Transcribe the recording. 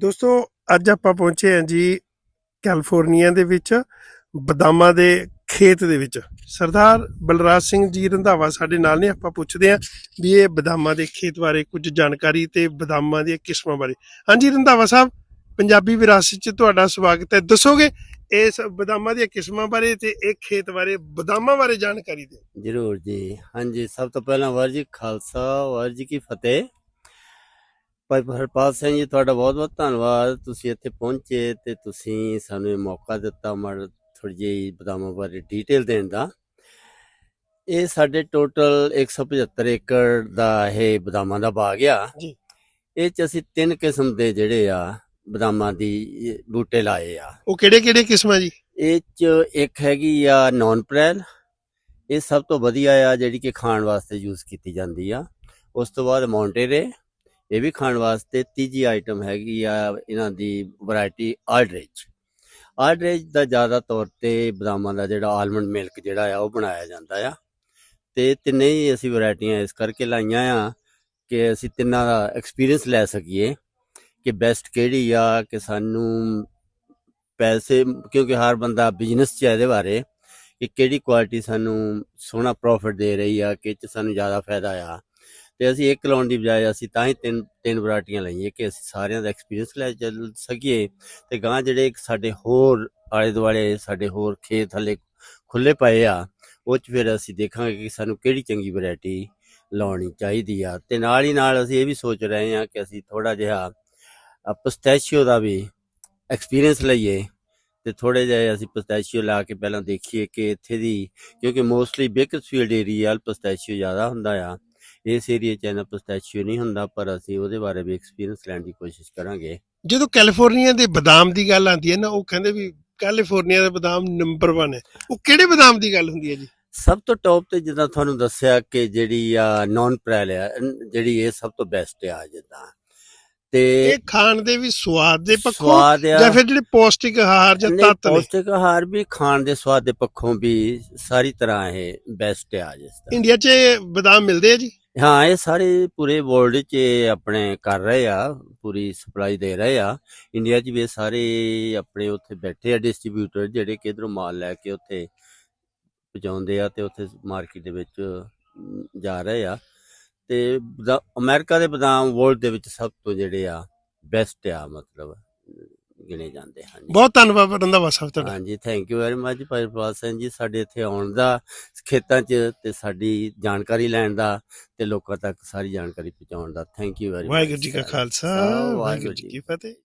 ਦੋਸਤੋ, ਅੱਜ ਆਪਾਂ ਪਹੁੰਚੇ ਹਾਂ ਜੀ ਕੈਲੀਫੋਰਨੀਆ ਦੇ ਵਿੱਚ, ਬਦਾਮਾਂ ਦੇ ਖੇਤ ਦੇ ਵਿੱਚ। ਸਰਦਾਰ ਬਲਰਾਜ ਸਿੰਘ ਜੀ ਰੰਧਾਵਾ ਸਾਡੇ ਨਾਲ ਨੇ, ਆਪਾਂ ਪੁੱਛਦੇ ਹਾਂ ਵੀ ਇਹ ਬਦਾਮਾਂ ਦੇ ਖੇਤ ਬਾਰੇ ਕੁਝ ਜਾਣਕਾਰੀ ਤੇ ਬਦਾਮਾਂ ਦੀਆਂ ਕਿਸਮਾਂ ਬਾਰੇ। ਹਾਂਜੀ ਰੰਧਾਵਾ ਸਾਹਿਬ, ਪੰਜਾਬੀ ਵਿਰਾਸਤ 'ਚ ਤੁਹਾਡਾ ਸਵਾਗਤ ਹੈ। ਦੱਸੋਗੇ ਇਸ ਬਦਾਮਾਂ ਦੀਆਂ ਕਿਸਮਾਂ ਬਾਰੇ ਤੇ ਇਹ ਖੇਤ ਬਾਰੇ, ਬਦਾਮਾਂ ਬਾਰੇ ਜਾਣਕਾਰੀ ਦਿਓ। ਜਰੂਰ ਜੀ। ਹਾਂਜੀ, ਸਭ ਤੋਂ ਪਹਿਲਾਂ ਵਾਹਿਗੁਰੂ ਜੀ ਖਾਲਸਾ, ਵਾਹਿਗੁਰੂ ਜੀ ਕੀ ਫਤਿਹ। ਭਾਈ ਹਰਪਾਲ ਸਿੰਘ ਜੀ ਤੁਹਾਡਾ ਬਹੁਤ ਬਹੁਤ ਧੰਨਵਾਦ। ਤੁਸੀਂ ਇੱਥੇ ਪਹੁੰਚੇ ਤੇ ਤੁਸੀਂ ਸਾਨੂੰ ਇਹ ਮੌਕਾ ਦਿੱਤਾ ਮੜ ਥੋੜੀ ਜਿਹੀ ਬਦਾਮਾਂ ਬਾਰੇ ਡਿਟੇਲ ਦੇਣ ਦਾ। ਇਹ ਸਾਡੇ ਟੋਟਲ 175 ਏਕੜ ਦਾ ਇਹ ਬਦਾਮਾਂ ਦਾ ਬਾਗ ਆ। ਜੀ। ਇਹ ਚ ਅਸੀਂ ਤਿੰਨ ਕਿਸਮ ਦੇ ਜਿਹੜੇ ਆ ਬਦਾਮਾਂ ਦੀ ਬੂਟੇ ਲਾਏ ਆ। ਉਹ ਕਿਹੜੇ ਕਿਹੜੇ ਕਿਸਮਾਂ ਜੀ? ਇਹ ਚ ਇੱਕ ਹੈਗੀ ਆ ਨੌਨ ਪ੍ਰੈਲ ਇਹ ਸਭ ਤੋਂ ਵਧੀਆ ਆ ਜਿਹੜੀ ਕਿ ਖਾਣ ਵਾਸਤੇ ਯੂਜ਼ ਕੀਤੀ ਜਾਂਦੀ ਆ। ਉਸ ਤੋਂ ਬਾਅਦ ਮੌਂਟੇਰੇ। ਇਹ ਵੀ ਖਾਣ ਵਾਸਤੇ ਤੀਜੀ ਆਈਟਮ ਹੈਗੀ ਆ ਇਹਨਾਂ ਦੀ ਵੈਰਾਈਟੀ ਆਲਡਰੇਜ ਆਲਡਰੇਜ ਦਾ ਜ਼ਿਆਦਾ ਤੌਰ ਤੇ ਬਦਾਮਾਂ ਦਾ ਜਿਹੜਾ ਆਲਮੰਡ ਮਿਲਕ ਜਿਹੜਾ ਆ, ਉਹ ਬਣਾਇਆ ਜਾਂਦਾ ਆ। ਤੇ ਤਿੰਨੇ ਹੀ ਅਸੀਂ ਵੈਰਾਈਟੀਆਂ ਇਸ ਕਰਕੇ ਲਾਈਆਂ ਆ ਕਿ ਅਸੀਂ ਤਿੰਨਾਂ ਦਾ ਐਕਸਪੀਰੀਅੰਸ ਲੈ ਸਕੀਏ ਕਿ ਬੈਸਟ ਕਿਹੜੀ ਆ, ਕਿ ਸਾਨੂੰ ਪੈਸੇ, ਕਿਉਂਕਿ ਹਰ ਬੰਦਾ ਬਿਜ਼ਨਸ ਚ ਹੈ ਇਹਦੇ ਬਾਰੇ, ਕਿ ਕਿਹੜੀ ਕੁਆਲਿਟੀ ਸਾਨੂੰ ਸੋਹਣਾ ਪ੍ਰੋਫਿਟ ਦੇ ਰਹੀ ਆ ਕਿ ਚ ਸਾਨੂੰ ਜ਼ਿਆਦਾ ਫਾਇਦਾ ਆ। ਤੇ ਅਸੀਂ ਇੱਕ ਲਾਉਣ ਦੀ ਬਜਾਏ ਅਸੀਂ ਤਾਂ ਹੀ ਤਿੰਨ ਤਿੰਨ ਵੈਰਾਈਟੀਆਂ ਲਈਏ ਕਿ ਅਸੀਂ ਸਾਰਿਆਂ ਦਾ ਐਕਸਪੀਰੀਅੰਸ ਲੈ ਚੱਲ ਸਕੀਏ ਤੇ ਗਾਂ ਜਿਹੜੇ ਸਾਡੇ ਹੋਰ ਆਲੇ ਦੁਆਲੇ ਸਾਡੇ ਹੋਰ ਖੇਤ ਹਲੇ ਖੁੱਲੇ ਪਏ ਆ, ਉਹ ਚ ਫਿਰ ਅਸੀਂ ਦੇਖਾਂਗੇ ਕਿ ਸਾਨੂੰ ਕਿਹੜੀ ਚੰਗੀ ਵੈਰਾਈਟੀ ਲਾਉਣੀ ਚਾਹੀਦੀ ਆ। ਤੇ ਨਾਲ ਹੀ ਨਾਲ ਅਸੀਂ ਇਹ ਵੀ ਸੋਚ ਰਹੇ ਹਾਂ ਕਿ ਅਸੀਂ ਥੋੜਾ ਜਿਹਾ ਪਸਤੈਸ਼ੀਓ ਦਾ ਵੀ ਐਕਸਪੀਰੀਅੰਸ ਲਈਏ ਤੇ ਥੋੜੇ ਜਿਹਾ ਅਸੀਂ ਪਸਤੈਸ਼ੀਓ ਲਾ ਕੇ ਪਹਿਲਾਂ ਦੇਖੀਏ ਕਿ ਇੱਥੇ ਦੀ, ਕਿਉਂਕਿ ਮੋਸਟਲੀ ਬੇਕਰਸਫੀਲਡ ਏਰੀਆ ਪਸਤੈਸ਼ੀਓ ਜ਼ਿਆਦਾ ਹੁੰਦਾ ਆ। ਇਸ ਏਰੀਆ 'ਚ ਇਹਨਾਂ ਪਸਤੈਸ਼ੀਓ ਨਹੀਂ ਹੁੰਦਾ ਪਰ ਅਸੀਂ ਉਹਦੇ ਬਾਰੇ ਵੀ ਐਕਸਪੀਰੀਅੰਸ ਲੈਣ ਦੀ ਕੋਸ਼ਿਸ਼ ਕਰਾਂਗੇ। ਜਦੋਂ ਕੈਲੀਫੋਰਨੀਆ ਦੇ ਬਦਾਮ ਦੀ ਗੱਲ ਆਉਂਦੀ ਹੈ ਨਾ ਉਹ ਕਹਿੰਦੇ ਵੀ ਕੈਲੀਫੋਰਨੀਆ ਦੇ ਬਦਾਮ ਨੰਬਰ 1 ਹੈ। ਉਹ ਕਿਹੜੇ ਬਦਾਮ ਦੀ ਗੱਲ ਹੁੰਦੀ ਹੈ ਜੀ? ਸਭ ਤੋਂ ਟੌਪ ਤੇ ਜਿੱਦਾਂ ਤੁਹਾਨੂੰ ਦੱਸਿਆ ਕਿ ਜਿਹੜੀ ਆ ਨੌਨ ਪ੍ਰੈਲ ਆ ਜਿਹੜੀ ਇਹ ਸਭ ਤੋਂ ਬੈਸਟ ਆ ਜਿੱਦਾਂ। ਤੇ ਇਹ ਖਾਣ ਦੇ ਵੀ ਸਵਾਦ ਦੇ ਪੱਖੋਂ ਜਾਂ ਫਿਰ ਜਿਹੜੇ ਪੌਸ਼ਟਿਕ ਆਹਾਰ ਜਾਂ ਤੱਤ ਨੇ? ਪੌਸ਼ਟਿਕ ਆਹਾਰ ਵੀ ਖਾਣ ਦੇ ਸਵਾਦ ਦੇ ਪੱਖੋਂ ਵੀ ਸਾਰੀ ਤਰ੍ਹਾਂ ਇਹ ਬੈਸਟ ਆ ਜਿਸ ਤਰ੍ਹਾਂ। ਇੰਡੀਆ 'ਚ ਬਦਾਮ ਮਿਲਦੇ ਆ ਜੀ? ਹਾਂ, ਇਹ ਸਾਰੇ ਪੂਰੇ ਵਰਲਡ 'ਚ ਇਹ ਆਪਣੇ ਕਰ ਰਹੇ ਆ, ਪੂਰੀ ਸਪਲਾਈ ਦੇ ਰਹੇ ਆ। ਇੰਡੀਆ 'ਚ ਵੀ ਇਹ ਸਾਰੇ ਆਪਣੇ ਉੱਥੇ ਬੈਠੇ ਆ ਡਿਸਟ੍ਰੀਬਿਊਟਰ ਜਿਹੜੇ ਕਿ ਇਧਰੋਂ ਮਾਲ ਲੈ ਕੇ ਉੱਥੇ ਪਹੁੰਚਾਉਂਦੇ ਆ ਤੇ ਉੱਥੇ ਮਾਰਕੀਟ ਦੇ ਵਿੱਚ ਜਾ ਰਹੇ ਆ। ਤੇ ਬਦਾ- ਅਮਰੀਕਾ ਦੇ ਬਦਾਮ ਵਰਲਡ ਦੇ ਵਿੱਚ ਸਭ ਤੋਂ ਜਿਹੜੇ ਆ ਬੈਸਟ ਆ ਮਤਲਬ। ਗਿਣੇ ਜਾਂਦੇ ਹਨ ਬਹੁਤ ਧੰਨਵਾਦ ਰੰਧਾਵਾ ਸਾਹਿਬ ਤੁਹਾਡਾ। ਹਾਂਜੀ ਥੈਂਕ ਯੂ ਵੈਰੀ ਮਚ ਭਾਈ ਪ੍ਰਵਾਲ ਸਿੰਘ ਜੀ ਸਾਡੇ ਇੱਥੇ ਆਉਣ ਦਾ ਖੇਤਾਂ 'ਚ ਤੇ ਸਾਡੀ ਜਾਣਕਾਰੀ ਲੈਣ ਦਾ ਤੇ ਲੋਕਾਂ ਤੱਕ ਸਾਰੀ ਜਾਣਕਾਰੀ ਪਹੁੰਚਾਉਣ ਦਾ। Thank you very much Waheguru ji ਕਾ ਖਾਲਸਾ ਵਾਹਿਗੁਰੂ ਜੀ ਕੀ ਫਤਿਹ।